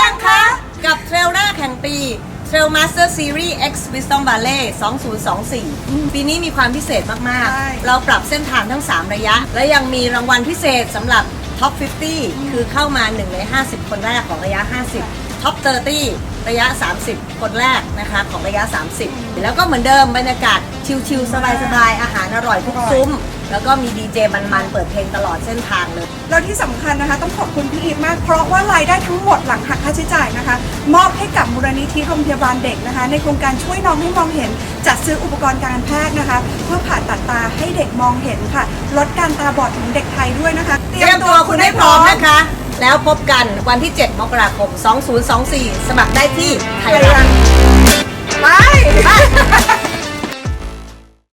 ยังคะ กับเทรลแรกแข่งปี t r a i l Master Series X Wisdom Valley 2024 ปีนี้มีความพิเศษมาก ๆ เราปรับเส้นทางทั้ง 3 ระยะ และยังมีรางวัลพิเศษสำหรับท็อป 50 คือเข้ามา 1 ใน 50 คนแรกของระยะ 50 ท็อป 30 ระยะ 30 คนแรกนะคะของระยะ 30 แล้วก็เหมือนเดิมบรรยากาศชิลๆ สบาย ๆ อาหารอร่อยทุกซุ้ม แล้วก็มีดีเจมันๆเปิดเพลงตลอดเส้นทางเลย แล้วที่สำคัญนะคะ ต้องขอบคุณพี่อีฟมาก เพราะว่ารายได้ทั้งหมดหลังหักค่าใช้จ่ายนะคะ มอบให้กับมูลนิธิโรงพยาบาลเด็กนะคะ ในโครงการช่วยน้องให้มองเห็น จัดซื้ออุปกรณ์การแพทย์นะคะ เพื่อผ่าตัดตาให้เด็กมองเห็นค่ะ ลดการตาบอดของเด็กไทยด้วยนะคะ เตรียมตัวคุณให้พร้อมนะคะ แล้วพบกันวันที่ 7 มกราคม 2024 สมัครได้ที่ไทยรัฐไป